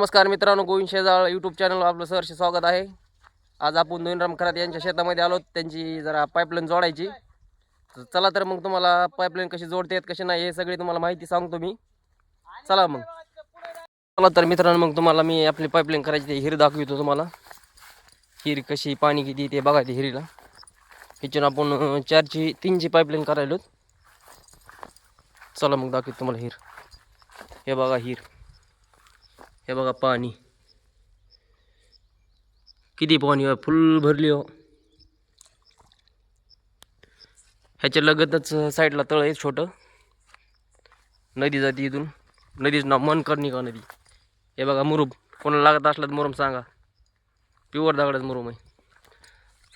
नमस्कार मित्रांनो Govind Shejal YouTube channel आपलं सहर्ष स्वागत आहे. आज आपण दोन रामखरात यांच्या शेतामध्ये आलो. त्यांची जरा पाईपलाईन जोडायची. तर चला तर मग तुम्हाला पाईपलाईन कशी जोडते कशी नाही हे सगळी तुम्हाला माहिती सांगतो मी. चला मग. चला तर मित्रांनो मग तुम्हाला मी आपली पाईपलाईन करायची ते हिर दाखवतो तुम्हाला. हिर कशी पाणी किती ते बघा ते हिरीला. ह्याच्यानं आपण चारची तीनची पाईपलाईन करायलो चला मग दाखवतो तुम्हाला हिर. हे बघा हिर. हे बघा पाणी. किती पाणी आहे? फुल भरली हो. ह्याच्या लगतच साईडला तळ आहे छोटं. नदी जाते इथून. नदीचं नाव मन करणी का नदी. हे बघा मुरुम. कोणाला लागत असला तर मुरुम सांगा. प्युअर दगडच मुरुम आहे.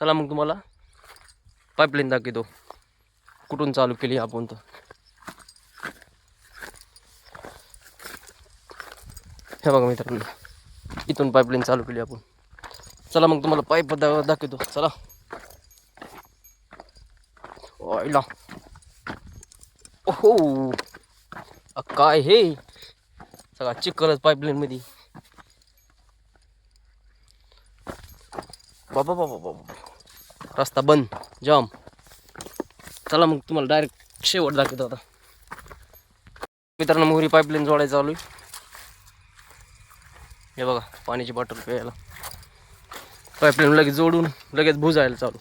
चला मग तुम्हाला पाईपलाईन दाखवतो. कुठून चालू केली आपण तर. हे बघा मित्रांनो. इथून पाईपलाईन चालू केली आपण. चला मग तुम्हाला पाईप दा दाखवतो. चला. ओयला. ओहो. काय हे? सगळा चिकलच पाईपलाईन मध्ये. बाबा बाबा बाबा रस्ता बंद. जाम. चला मग तुम्हाला डायरेक्ट शेवट दाखवतो आता. मित्रांनो मोहरी पाईपलाईन जोडायचं चालू आहे. हे बघा पाण्याची बॉटल प्यायला. पाईपलाईन लगेच जोडून लगेच भुजायला चालू.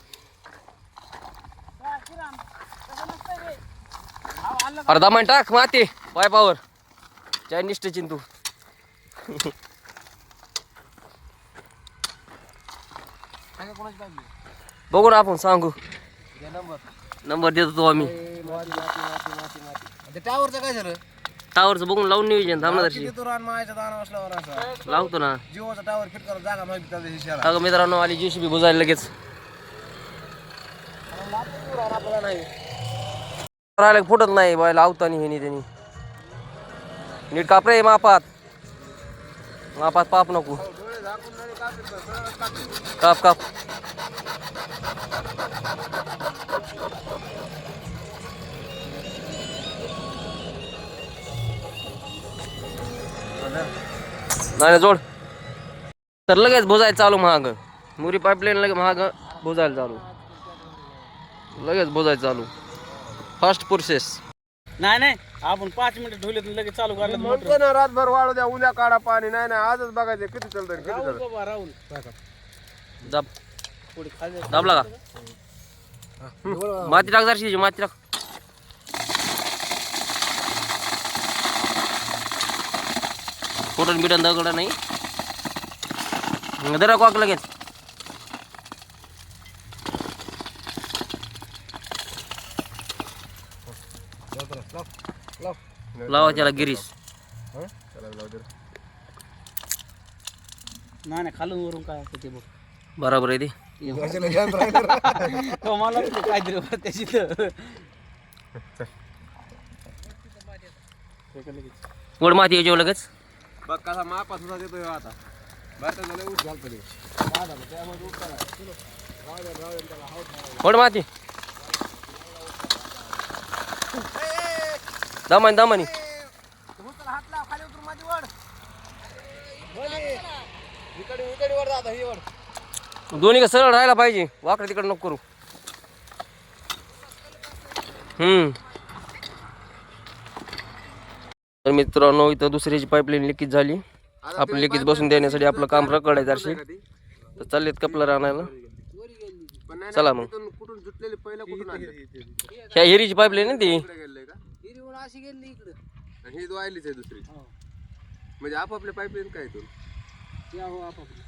अर्धा मिनिट टाक माती पायपावर चायनीज टचिन तू. बघू ना आपण सांगू. नंबर देतो तो आम्ही. टावरचं काय झालं? टावरचं बघून लावून नियोजन थांबणार किती दाना असल्यावर असं. लावतो ना. जिओचा टावर फिट करून जागा माहिती अगं मित्रांनो आली जेसीबी बुजायला लगेच. आपल्याला नाही राहिला फुटत नाही बाय लावतानी हे त्यांनी. नीट काप रे मापात. मापात पाप नको. काप काप. नाही नाही, जोड. तर लगेच भुजायला चालू महाग. मुरी पाईपलाईन लगेच महाग भुजायला चालू. लगेच भुजायला चालू. फास्ट प्रोसेस नाही नाही आपण पाच मिनिटं ठेवले तर लगेच चालू करायला म्हणतो ना रातभर वाळू द्या उद्या काढा पाणी. नाही नाही आजच बघायचं किती चालतं किती चालतं राहुल. दाब. दाबला का? माती टाक जरशी माती टाक. फुटन बिटन दगड नाही जरा कॉक लगेच लावा त्याला गिरीस नाही नाही खालून वरून काय असतं ते बघ बरोबर आहे ते तो मला वाटलं काहीतरी बरं त्याची तर गोड माती याच्यावर लगेच बघ कसा मापात सुद्धा देतोय आता. बरं झालं ऊस घालतो ते. माती. दमानी दमानी. हात लाव खाली उतरून माझी वड इकडे इकडे ही वड दोन्ही का सरळ राहायला पाहिजे. वाकडे तिकडे नको करू. हम्म तर मित्रांनो इथं दुसऱ्याची पाईपलाईन लिकेज झाली. आपली लिकेज बसून देण्यासाठी आपलं काम रकडायचं असे तर चाललेत कपलर आणायला चला मग. ह्या हिरीची पाईपलाईन आहे ती. इकडे गेलंय का हिरवळ अशी गेली इकडं आणि ही वाहिलीच आहे दुसरी. हो. म्हणजे आपापल्या पाईपलाईन काय हो आपापलं.